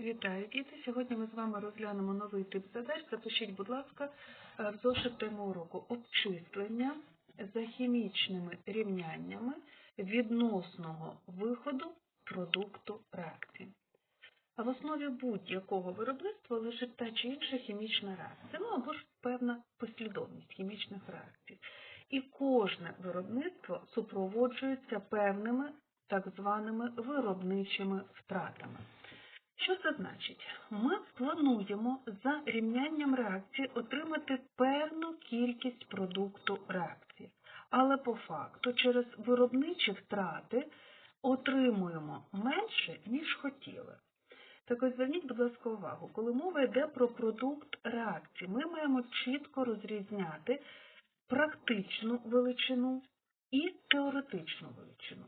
Вітаю, діти! Сьогодні ми з вами розглянемо новий тип задач. Запишіть, будь ласка, е, в зошит тему уроку обчислення за хімічними рівняннями відносного виходу продукту реакції. А в основі будь-якого виробництва лежить та чи інша хімічна реакція, ну або ж певна послідовність хімічних реакцій. І кожне виробництво супроводжується певними так званими виробничими втратами. Що це значить? Ми плануємо за рівнянням реакції отримати певну кількість продукту реакції, але по факту через виробничі втрати отримуємо менше, ніж хотіли. Так ось зверніть, будь ласка, увагу, коли мова йде про продукт реакції, ми маємо чітко розрізняти практичну величину і теоретичну величину.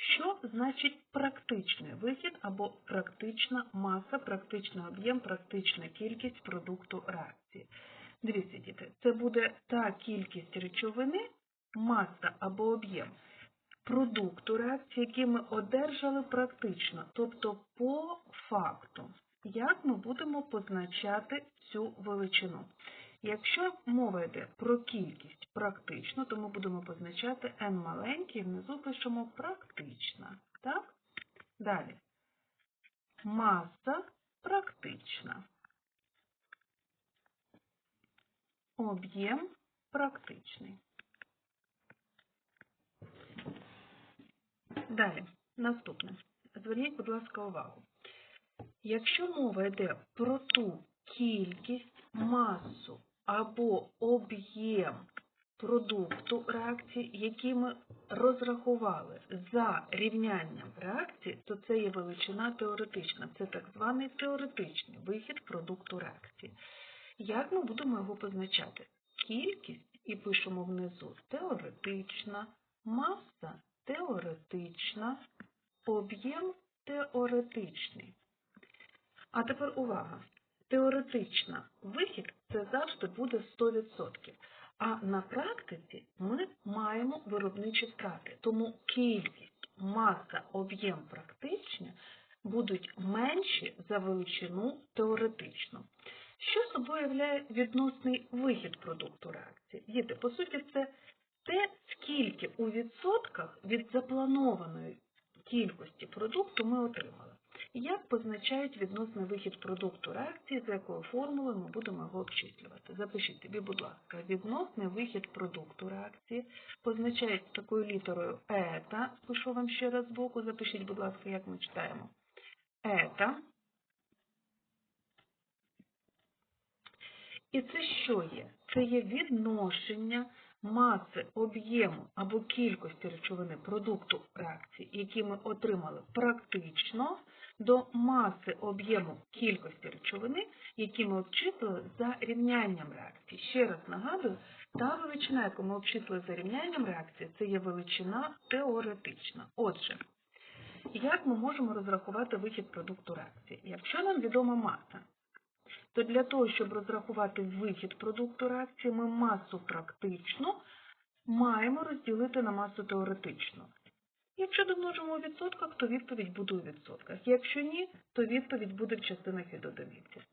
Що значить практичний вихід або практична маса, практичний об'єм, практична кількість продукту реакції? Дивіться, діти, це буде та кількість речовини, маса або об'єм продукту реакції, який ми одержали практично, тобто по факту. Як ми будемо позначати цю величину? Якщо мова йде про кількість практичну, то ми будемо позначати n маленький, внизу пишемо практична. Так? Далі. Маса практична. Об'єм практичний. Далі, наступне. Зверніть, будь ласка, увагу. Якщо мова йде про ту кількість, масу або об'єм продукту реакції, які ми розрахували за рівнянням реакції, то це є величина теоретична. Це так званий теоретичний вихід продукту реакції. Як ми будемо його позначати? Кількість і пишемо внизу теоретична, маса теоретична, об'єм теоретичний. А тепер увага! Теоретична вихід це завжди буде 100%. А на практиці ми маємо виробничі втрати. Тому кількість, маса, об'єм практичні будуть менші за величину теоретичну. Що собою являє відносний вихід продукту реакції? Діти, по суті, це те, скільки у відсотках від запланованої кількості продукту ми отримали. Як позначають відносний вихід продукту реакції, за якою формулою ми будемо його обчислювати? Запишіть тобі, будь ласка, відносний вихід продукту реакції позначають такою літерою ета. Пишу вам ще раз збоку, запишіть, будь ласка, як ми читаємо. Ета. І це що є? Це є відношення маси, об'єму або кількості речовини продукту реакції, які ми отримали практично, до маси об'єму кількості речовини, які ми обчислили за рівнянням реакції. Ще раз нагадую, та величина, яку ми обчислили за рівнянням реакції, це є величина теоретична. Отже, як ми можемо розрахувати вихід продукту реакції? Якщо нам відома маса, то для того, щоб розрахувати вихід продукту реакції, ми масу практичну маємо розділити на масу теоретичну. Якщо домножимо у відсотках, то відповідь буде у відсотках. Якщо ні, то відповідь буде в частинах від.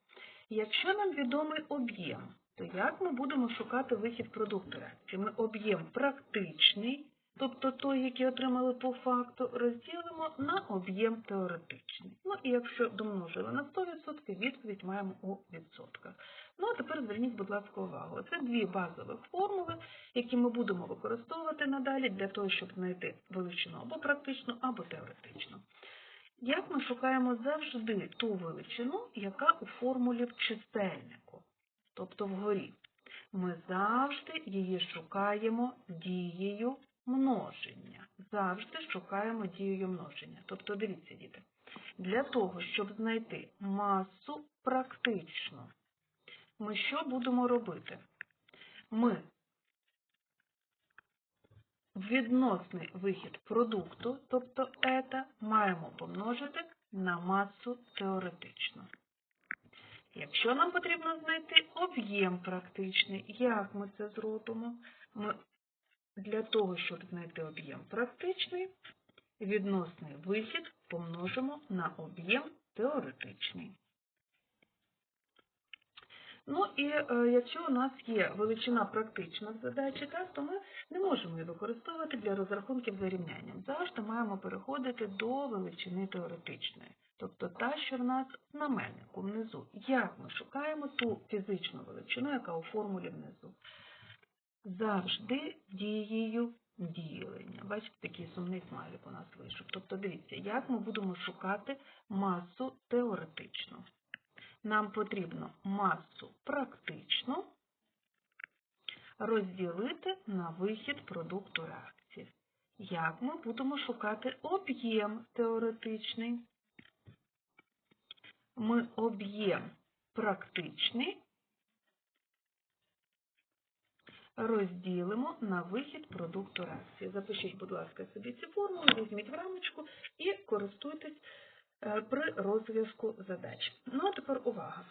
Якщо нам відомий об'єм, то як ми будемо шукати вихід продукту реакції? Ми об'єм практичний, тобто той, який отримали по факту, розділимо на об'єм теоретичний. Ну і якщо домножили на 100%, відповідь маємо у відсотках. Ну, а тепер зверніть, будь ласка, увагу. Це дві базові формули, які ми будемо використовувати надалі для того, щоб знайти величину або практичну, або теоретичну. Як ми шукаємо завжди ту величину, яка у формулі в чисельнику, тобто вгорі. Ми завжди її шукаємо дією множення. Завжди шукаємо дією множення. Тобто, дивіться, діти, для того, щоб знайти масу практичну, ми що будемо робити? Ми відносний вихід продукту, тобто ета, маємо помножити на масу теоретичну. Якщо нам потрібно знайти об'єм практичний, як ми це зробимо? Ми для того, щоб знайти об'єм практичний, відносний вихід помножимо на об'єм теоретичний. Ну і е, якщо у нас є величина практична в задачі, так, то ми не можемо її використовувати для розрахунків за рівнянням. Завжди маємо переходити до величини теоретичної. Тобто та, що в нас знаменнику внизу. Як ми шукаємо ту фізичну величину, яка у формулі внизу? Завжди дією ділення. Бачите, такий сумний смайлик у нас вийшов. Тобто, дивіться, як ми будемо шукати масу теоретичну. Нам потрібно масу практичну розділити на вихід продукту реакції. Як ми будемо шукати об'єм теоретичний? Ми об'єм практичний розділимо на вихід продукту реакції. Запишіть, будь ласка, собі ці формули, візьміть в рамочку і користуйтесь при розв'язку задач. Ну, а тепер увага.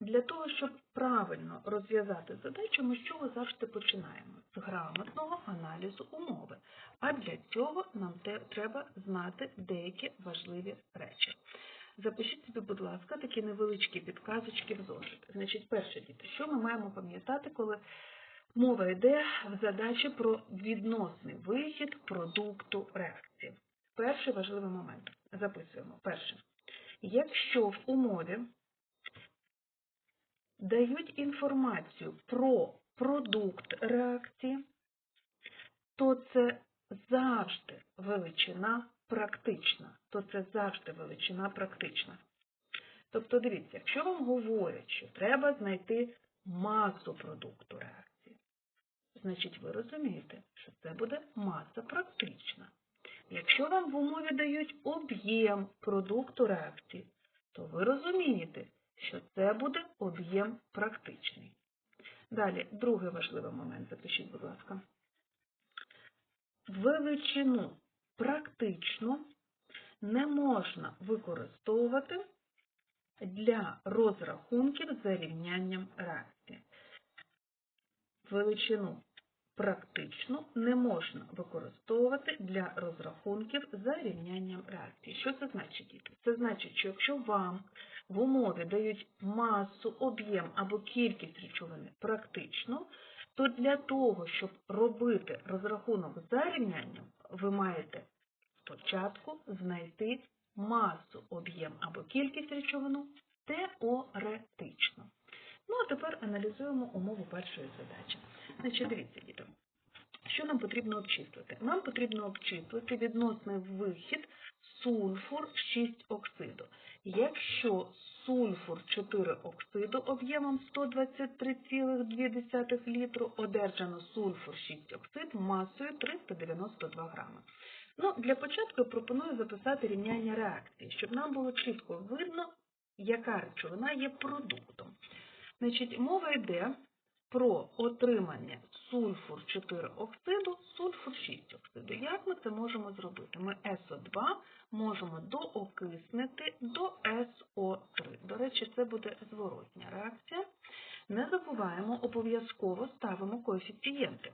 Для того, щоб правильно розв'язати задачу, ми з чого завжди починаємо? З грамотного аналізу умови. А для цього нам треба знати деякі важливі речі. Запишіть собі, будь ласка, такі невеличкі підказочки в зошит. Значить, перше, діти, що ми маємо пам'ятати, коли мова йде в задачі про відносний вихід продукту реакції. Перший важливий момент. Записуємо. Перше. Якщо в умові дають інформацію про продукт реакції, то це завжди величина практична. То це завжди величина практична. Тобто, дивіться, якщо вам говорять, що треба знайти масу продукту реакції, значить ви розумієте, що це буде маса практична. Якщо вам в умові дають об'єм продукту реакції, то ви розумієте, що це буде об'єм практичний. Далі, другий важливий момент, запишіть, будь ласка. Величину практично не можна використовувати для розрахунків за рівнянням реакції. Величину практично не можна використовувати для розрахунків за рівнянням реакції. Що це значить, діти? Це значить, що якщо вам в умові дають масу, об'єм або кількість речовини практично, то для того, щоб робити розрахунок за рівнянням, ви маєте спочатку знайти масу, об'єм або кількість речовину теоретично. Ну, а тепер аналізуємо умову першої задачі. Значить, дивіться, діти, що нам потрібно обчислити? Нам потрібно обчислити відносний вихід сульфур 6 оксиду. Якщо сульфур 4 оксиду об'ємом 123,2 літру, одержано сульфур 6 оксид масою 392 грами. Ну, Для початку пропоную записати рівняння реакції, щоб нам було чітко видно, яка речовина є продуктом. Значить, мова йде про отримання сульфур 4 оксиду, сульфур 6 оксиду. Як ми це можемо зробити? Ми СО2 можемо доокиснити до СО3. До речі, це буде зворотня реакція. Не забуваємо, обов'язково ставимо коефіцієнти.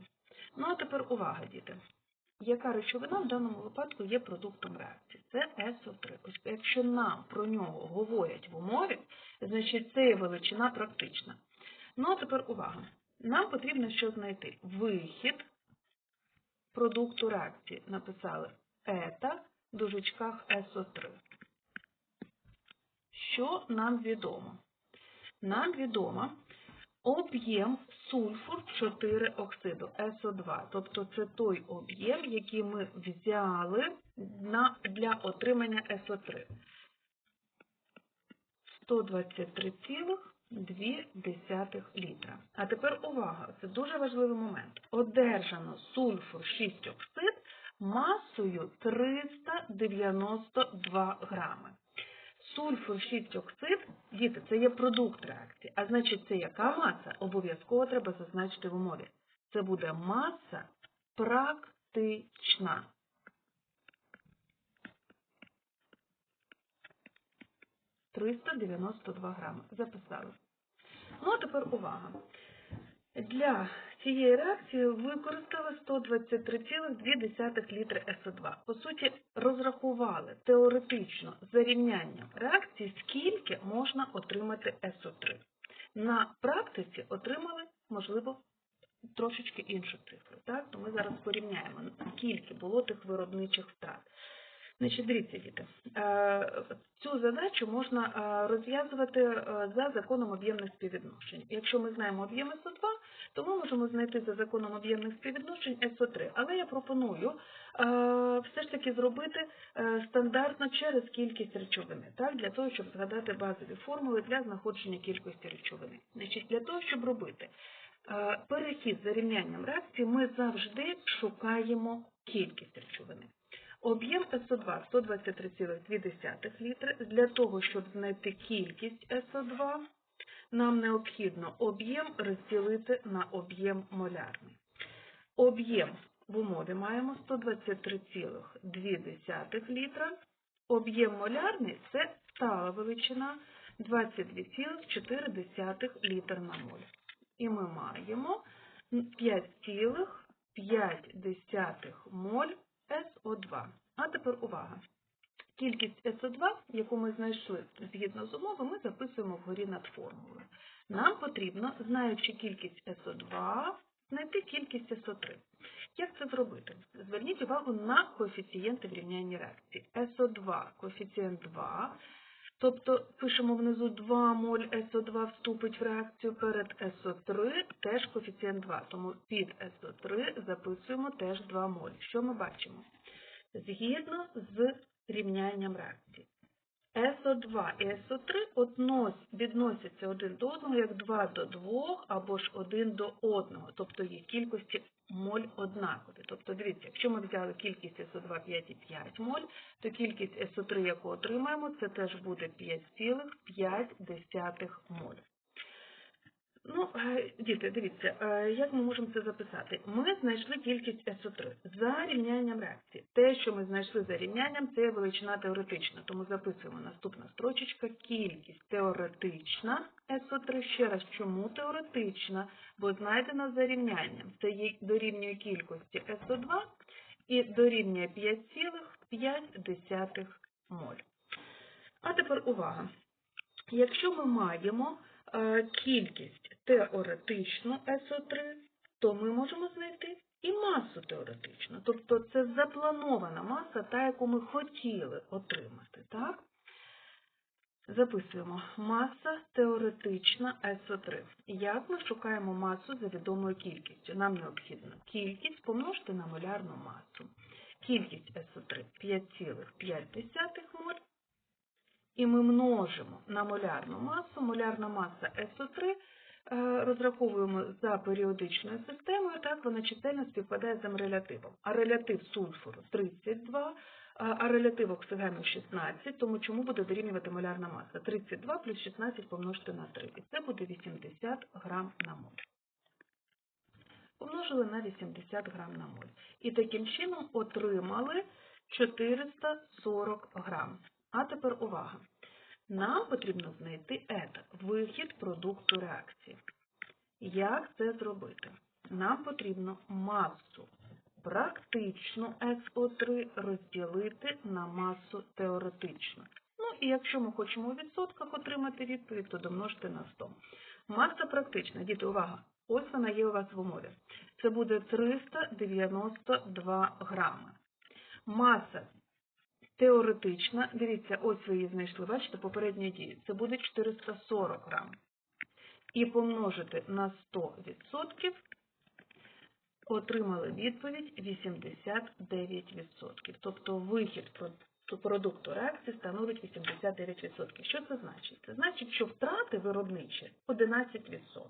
Ну, а тепер увага, діти. Яка речовина в даному випадку є продуктом реакції? Це СО3. Ось якщо нам про нього говорять в умові, значить це є величина практична. Ну, а тепер увага. Нам потрібно що знайти? Вихід продукту реакції. Написали ета в дужечках СО3. Що нам відомо? Нам відомо об'єм сульфур 4 оксиду СО2. Тобто це той об'єм, який ми взяли для отримання СО3. 123,2 літра. А тепер увага, це дуже важливий момент. Одержано сульфур 6 оксид масою 392 грами. Сульфур 6 оксид, діти, це є продукт реакції. А значить, це яка маса? Обов'язково треба зазначити в умові. Це буде маса практична. Триста дев'яносто два грами. Записали. Ну, а тепер увага. Для цієї реакції використали 123,2 літри СО2. По суті, розрахували теоретично за рівнянням реакції, скільки можна отримати СО3. На практиці отримали, можливо, трошечки іншу цифру. Так? То ми зараз порівняємо, скільки було тих виробничих втрат. Значить, дивіться, діти, е, цю задачу можна е, розв'язувати е, за законом об'ємних співвідношень. Якщо ми знаємо об'єм СО2, то ми можемо знайти за законом об'ємних співвідношень СО3. Але я пропоную все ж таки зробити стандартно через кількість речовини, так, для того, щоб згадати базові формули для знаходження кількості речовини. Значить, Для того, щоб робити перехід за рівнянням реакції, ми завжди шукаємо кількість речовини. Об'єм СО2 123,2 літри. Для того, щоб знайти кількість СО2, нам необхідно об'єм розділити на об'єм молярний. Об'єм в умові маємо 123,2 літра. Об'єм молярний це стала величина 22,4 літр на моль. І ми маємо 5,5 моль СО2. А тепер увага. Кількість СО2, яку ми знайшли згідно з умови, ми записуємо вгорі над формулою. Нам потрібно, знаючи кількість СО2, знайти кількість СО3. Як це зробити? Зверніть увагу на коефіцієнти в реакції. СО2 коефіцієнт 2, тобто пишемо внизу 2 моль СО2 вступить в реакцію перед СО3, теж коефіцієнт 2, тому під СО3 записуємо теж 2 моль. Що ми бачимо? згідно з рівнянням реакції. СО2 і СО3 відносяться один до одного як 2 до 2 або ж 1 до 1, тобто їх кількості моль однакові. Тобто, дивіться, якщо ми взяли кількість СО2 5,5 моль, то кількість СО3, яку отримаємо, це теж буде 5,5 моль. Ну, е, діти, дивіться, е, як ми можемо це записати? Ми знайшли кількість СО3 за рівнянням реакції. Те, що ми знайшли за рівнянням, це величина теоретична. Тому записуємо наступна строчечка. Кількість теоретична СО3. Ще раз, чому теоретична? Бо знайдена за рівнянням. Це дорівнює кількості СО2 і дорівнює 5,5 моль. А тепер увага. Якщо ми маємо е, кількість теоретичну СО3, то ми можемо знайти і масу теоретичну. Тобто це запланована маса, та, яку ми хотіли отримати. так? Записуємо маса теоретична СО3. Як ми шукаємо масу за відомою кількістю? Нам необхідно кількість помножити на молярну масу. Кількість СО3 5,5 моль. І ми множимо на молярну масу. Молярна маса СО3 Е, розраховуємо за періодичною системою, так вона чисельно співпадає з релятивом. А релятив сульфуру 32, а релятив оксигену 16, тому чому буде дорівнювати молярна маса? 32 плюс 16 помножити на 3. І це буде 80 грам на моль. Помножили на 80 грам на моль. І таким чином отримали 440 грам. А тепер увага. Нам потрібно знайти ета, вихід продукту реакції. Як це зробити? Нам потрібно масу практичну СО3 розділити на масу теоретичну. Ну і якщо ми хочемо у відсотках отримати відповідь, то домножте на 100. Маса практична, діти, увага, ось вона є у вас в умові. Це буде 392 грами. Маса Теоретична, дивіться, ось ви її знайшли, бачите, попередня дія. Це буде 440 грам. І помножити на 100%, отримали відповідь 89%. Тобто вихід продукту реакції становить 89%. Що це значить? Це значить, що втрати виробничі 11%.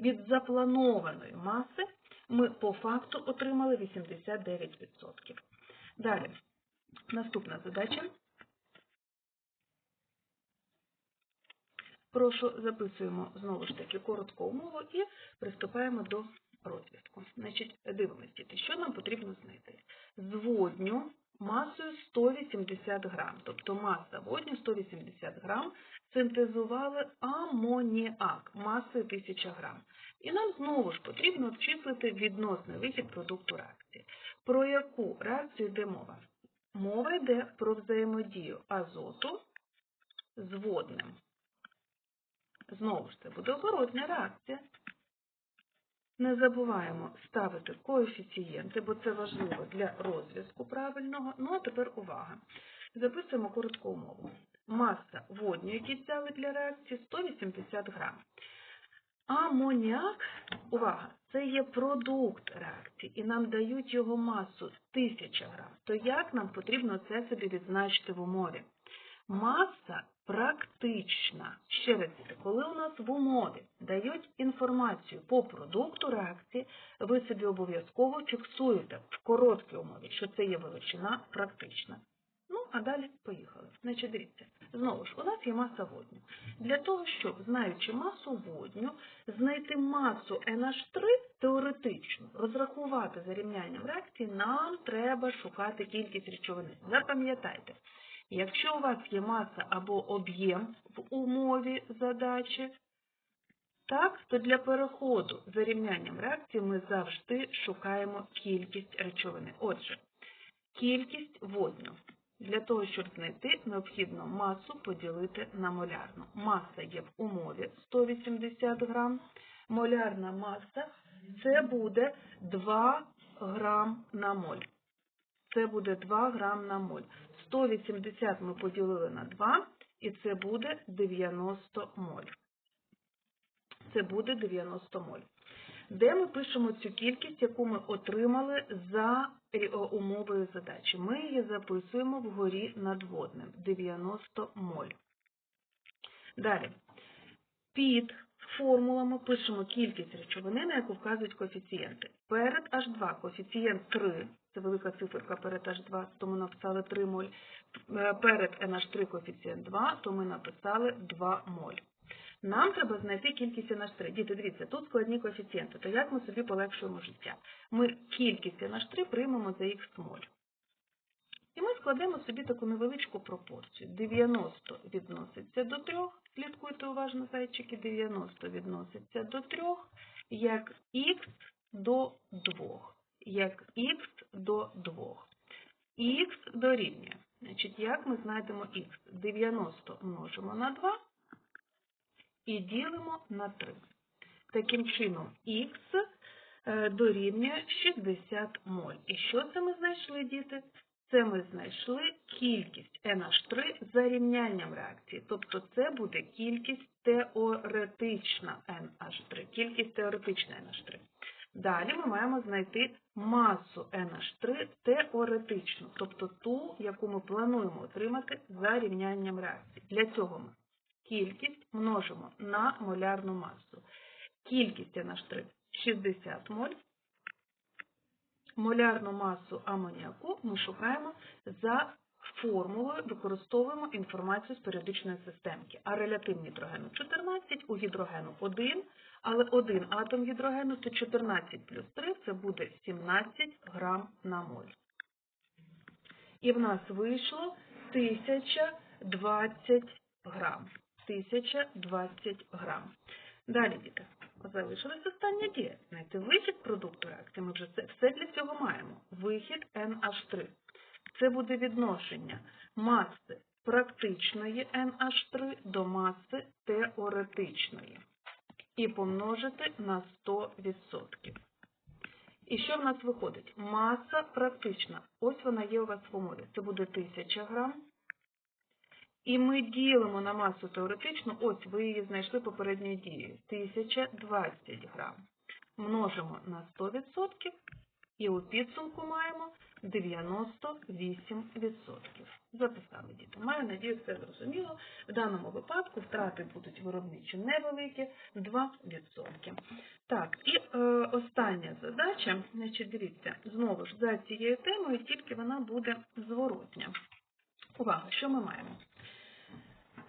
Від запланованої маси ми по факту отримали 89%. Далі. Наступна задача. Прошу, записуємо знову ж таки коротку умову і приступаємо до розв'язку. Значить, дивимося, що нам потрібно знайти. Зводню масою 180 грам. Тобто маса водню 180 грам синтезували амоніак масою 1000 грам. І нам знову ж потрібно обчислити відносний вихід продукту реакції. Про яку реакцію йде мова? Мова йде про взаємодію азоту з водним. Знову ж це буде оборотня реакція. Не забуваємо ставити коефіцієнти, бо це важливо для розв'язку правильного. Ну а тепер увага. Записуємо коротку умову. Маса водню, які взяли для реакції, 180 грам. Амоніак, увага, це є продукт реакції, і нам дають його масу 1000 грам. То як нам потрібно це собі відзначити в умові? Маса практична. Ще раз, коли у нас в умові дають інформацію по продукту реакції, ви собі обов'язково фіксуєте в короткій умові, що це є величина практична. Ну, а далі поїхали. Значить, дивіться, знову ж, у нас є маса водню. Для того, щоб, знаючи масу водню, знайти масу NH3 теоретично, розрахувати за рівнянням реакції, нам треба шукати кількість речовини. Запам'ятайте, якщо у вас є маса або об'єм в умові задачі, так, то для переходу за рівнянням реакції ми завжди шукаємо кількість речовини. Отже, кількість водню. Для того, щоб знайти, необхідно масу поділити на молярну. Маса є в умові 180 грам. Молярна маса це буде 2 грам на моль. Це буде 2 грам на моль. 180 ми поділили на 2, і це буде 90 моль. Це буде 90 моль. Де ми пишемо цю кількість, яку ми отримали за е, умовою задачі? Ми її записуємо вгорі над водним 90 моль. Далі. Під формулами пишемо кількість речовини, на яку вказують коефіцієнти. Перед H2 коефіцієнт 3, це велика циферка перед H2, то ми написали 3 моль. Е, Перед NH3 коефіцієнт 2, то ми написали 2 моль. Нам треба знайти кількість NH3. Діти, дивіться, тут складні коефіцієнти, то як ми собі полегшуємо життя? Ми кількість NH3 приймемо за х моль. І ми складемо собі таку невеличку пропорцію. 90 відноситься до 3, слідкуйте уважно, зайчики, 90 відноситься до 3, як х до 2. Як х до 2. Х дорівнює. Значить, як ми знайдемо х? 90 множимо на 2 і ділимо на 3. Таким чином, х е, дорівнює 60 моль. І що це ми знайшли, діти? Це ми знайшли кількість NH3 за рівнянням реакції. Тобто це буде кількість теоретична NH3. Кількість теоретична NH3. Далі ми маємо знайти масу NH3 теоретичну, тобто ту, яку ми плануємо отримати за рівнянням реакції. Для цього ми кількість множимо на молярну масу. Кількість NH3 60 моль. Молярну масу амоніаку ми шукаємо за формулою, використовуємо інформацію з періодичної системки. А релятив гідрогену 14, у гідрогену 1, але один атом гідрогену це 14 плюс 3, це буде 17 грам на моль. І в нас вийшло 1020 грам. 1020 грам. Далі, діти, залишилась остання дія. Знайти вихід продукту реакції. Ми вже все для цього маємо. Вихід NH3. Це буде відношення маси практичної NH3 до маси теоретичної. І помножити на 100%. І що в нас виходить? Маса практична. Ось вона є у вас в умові. Це буде 1000 грам. І ми ділимо на масу теоретичну, ось ви її знайшли попередньою дією, 1020 грам. Множимо на 100% і у підсумку маємо 98%. Записали діти. Маю надію, все зрозуміло. В даному випадку втрати будуть виробничі невеликі 2%. Так, і е, остання задача, значить, дивіться, знову ж за цією темою, тільки вона буде зворотня. Увага, що ми маємо?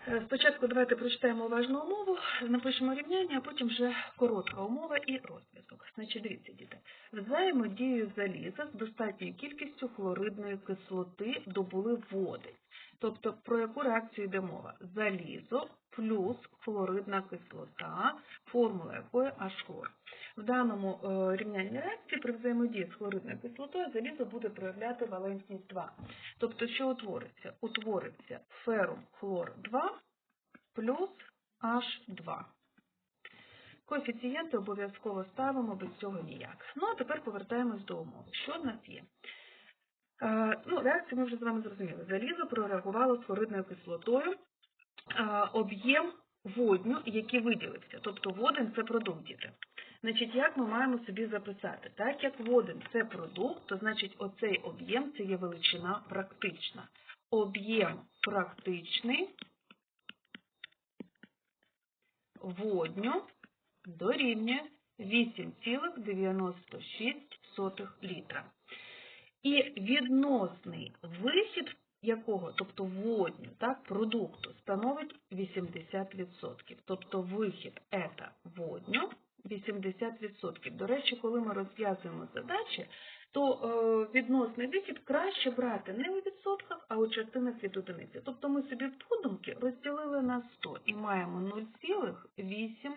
Е, Спочатку давайте прочитаємо уважну умову, напишемо рівняння, а потім вже коротка умова і розв'язок. Значить, дивіться, діти. Взаємодію заліза з достатньою кількістю хлоридної кислоти добули води. Тобто, про яку реакцію йде мова? Залізо плюс хлоридна кислота, формула якої H-хлор. В даному е, рівнянні реакції при взаємодії з хлоридною кислотою залізо буде проявляти валентність 2. Тобто, що утвориться? Утвориться ферум хлор 2 плюс H2. Коефіцієнти обов'язково ставимо, без цього ніяк. Ну, а тепер повертаємось до умови. Що в нас є? Е, ну, реакцію ми вже з вами зрозуміли. Залізо прореагувало з хлоридною кислотою. Е, об'єм водню, який виділився. Тобто водень – це продукт, діти. Значить, як ми маємо собі записати? Так як водень – це продукт, то значить оцей об'єм – це є величина практична. Об'єм практичний водню дорівнює 8,96 літра. І відносний вихід якого, тобто водню, так, продукту, становить 80%. Тобто вихід – це водню 80%. До речі, коли ми розв'язуємо задачі, то е, відносний вихід краще брати не у відсотках, а у частинах від одиниці. Тобто ми собі подумки розділили на 100 і маємо 0,8.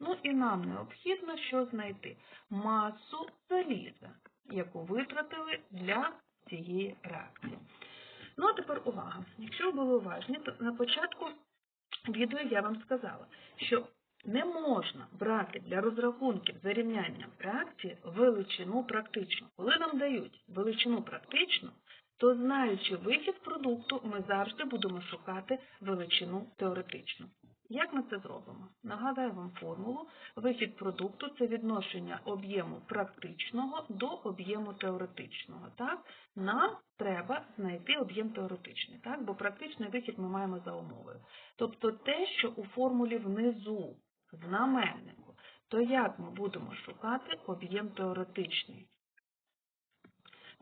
Ну і нам необхідно що знайти? Масу заліза, яку витратили для цієї реакції. Ну, а тепер увага. Якщо ви були уважні, то на початку відео я вам сказала, що не можна брати для розрахунків за рівнянням реакції величину практичну. Коли нам дають величину практичну, то знаючи вихід продукту, ми завжди будемо шукати величину теоретичну. Як ми це зробимо? Нагадаю вам формулу. Вихід продукту – це відношення об'єму практичного до об'єму теоретичного. Так? Нам треба знайти об'єм теоретичний, так? бо практичний вихід ми маємо за умовою. Тобто те, що у формулі внизу, знаменнику, то як ми будемо шукати об'єм теоретичний?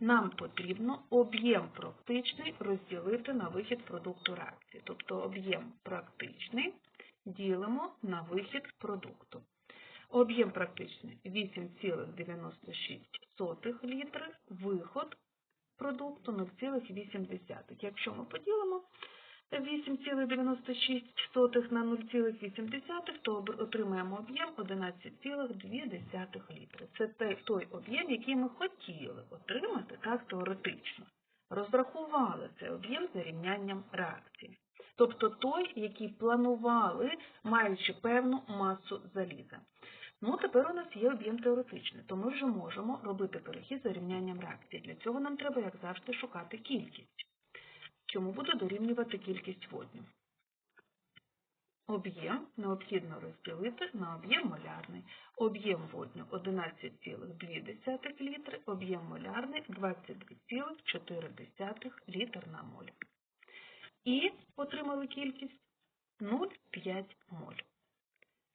Нам потрібно об'єм практичний розділити на вихід продукту реакції. Тобто об'єм практичний ділимо на вихід продукту. Об'єм практичний 8,96 літри, виход продукту 0,8. Якщо ми поділимо 8,96 на 0,8, то отримаємо об'єм 11,2 літри. Це той об'єм, який ми хотіли отримати так теоретично. Розрахували цей об'єм за рівнянням реакції. Тобто той, який планували, маючи певну масу заліза. Ну, тепер у нас є об'єм теоретичний, то ми вже можемо робити перехід за рівнянням реакції. Для цього нам треба, як завжди, шукати кількість. Чому буде дорівнювати кількість водню? Об'єм необхідно розділити на об'єм молярний. Об'єм водню 11,2 літри, об'єм молярний 22,4 літр на моль. І отримали кількість 0,5 моль.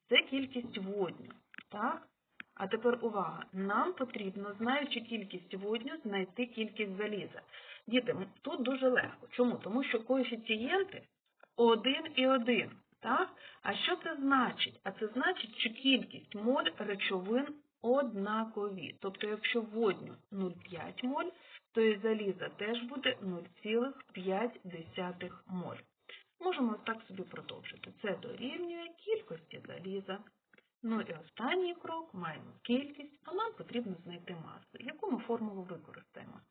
Це кількість водню. Так? А тепер увага. Нам потрібно, знаючи кількість водню, знайти кількість заліза. Діти, тут дуже легко. Чому? Тому що коефіцієнти 1 і 1. Так? А що це значить? А це значить, що кількість моль речовин однакові. Тобто, якщо водню 0,5 моль, то і заліза теж буде 0,5 моль. Можемо так собі продовжити. Це дорівнює кількості заліза. Ну і останній крок маємо кількість, а нам потрібно знайти масу. Яку ми формулу використаємо?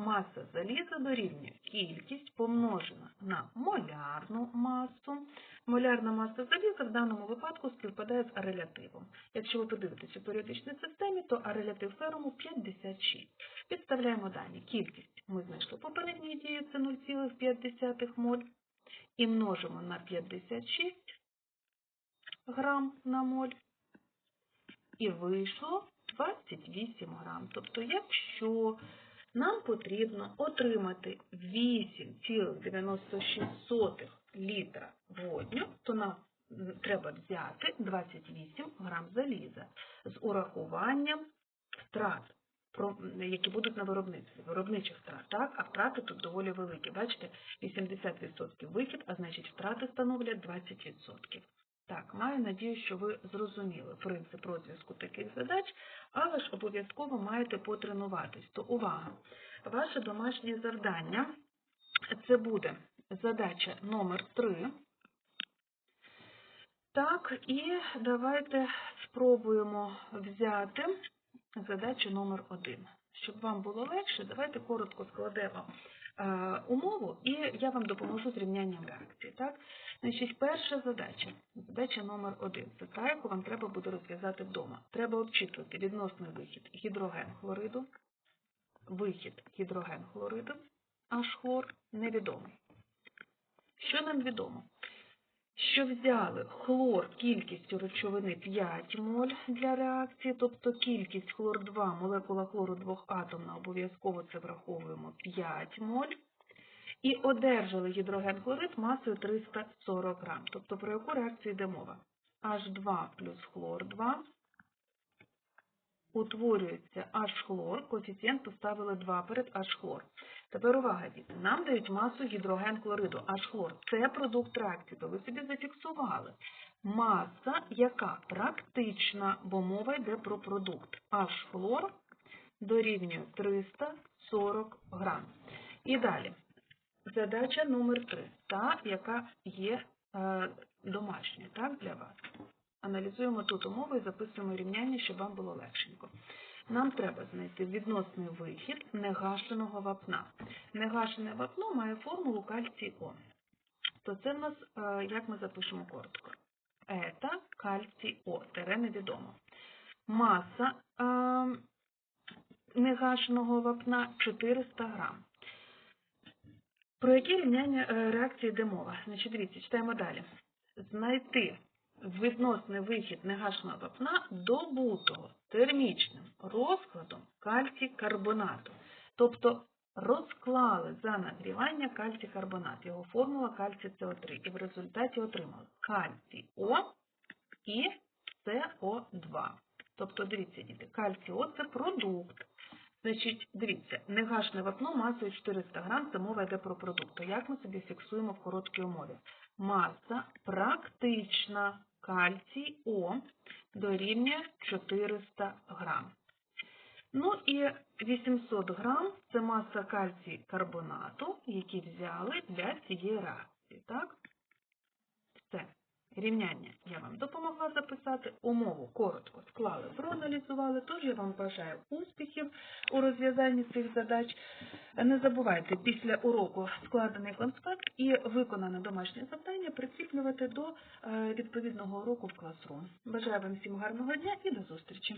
Маса заліза дорівнює кількість помножена на молярну масу. Молярна маса заліза в даному випадку співпадає з арелятивом. Якщо ви подивитеся у періодичній системі, то арелятив феруму 56. Підставляємо дані. Кількість ми знайшли попередньою дією, це 0,5 моль. І множимо на 56 грам на моль. І вийшло 28 грам. Тобто, якщо нам потрібно отримати 8,96 літра водню, то нам треба взяти 28 грам заліза з урахуванням втрат. які будуть на виробництві, виробничих втрат, так? А втрати тут доволі великі. Бачите, 80% вихід, а значить втрати становлять 20%. Так, маю надію, що ви зрозуміли принцип розв'язку таких задач, але ж обов'язково маєте потренуватись. То увага! Ваше домашнє завдання це буде задача номер 3. Так, і давайте спробуємо взяти задачу номер 1. Щоб вам було легше, давайте коротко складемо е, умову, і я вам допоможу з рівнянням реакції. Так? Значить, перша задача, задача номер 1. Це та, яку вам треба буде розв'язати вдома. Треба обчислити відносний вихід гідроген хлориду, вихід гідроген хлориду, аж хлор невідомий. Що нам відомо? Що взяли хлор кількістю речовини 5 моль для реакції, тобто кількість хлор-2, молекула хлору двохатомна, обов'язково це враховуємо 5 моль, і одержали гідроген хлорид масою 340 грам. Тобто про яку реакцію йде мова? H2 плюс хлор-2 утворюється H-хлор, коефіцієнт поставили 2 перед H-хлор. Тепер увага, діти. Нам дають масу гідроген хлориду, H-хлор. Це продукт реакції, то ви собі зафіксували. Маса, яка практична, бо мова йде про продукт. H-хлор дорівнює 340 грам. І далі. Задача номер 3, та, яка є е, домашньою, так, для вас. Аналізуємо тут умови і записуємо рівняння, щоб вам було легшенько. Нам треба знайти відносний вихід негашеного вапна. Негашене вапно має формулу кальцій О. То це в нас, е, як ми запишемо коротко, ета кальцій О, тере невідомо. Маса е, негашеного вапна 400 грам. Про які рівняння е, реакції йде мова? Значить, дивіться, читаємо далі. Знайти відносний вихід негашеного вапна добутого термічним розкладом кальцій карбонату. Тобто розклали за нагрівання кальцій карбонат. Його формула кальцій СО3. І в результаті отримали кальцій О і СО2. Тобто, дивіться, діти, кальцій О це продукт. Значить, дивіться, негашне вапно масою 400 грам, це мова йде про продукт. То як ми собі фіксуємо в короткій умові? Маса практична кальцій О дорівнює 400 грам. Ну і 800 грам – це маса кальцій карбонату, які взяли для цієї реакції. Так? Все. Рівняння я вам допомогла записати, умову коротко склали, проаналізували, тож я вам бажаю успіхів у розв'язанні цих задач. Не забувайте після уроку складений конспект і виконане домашнє завдання прикріплювати до е, відповідного уроку в класрум. Бажаю вам всім гарного дня і до зустрічі!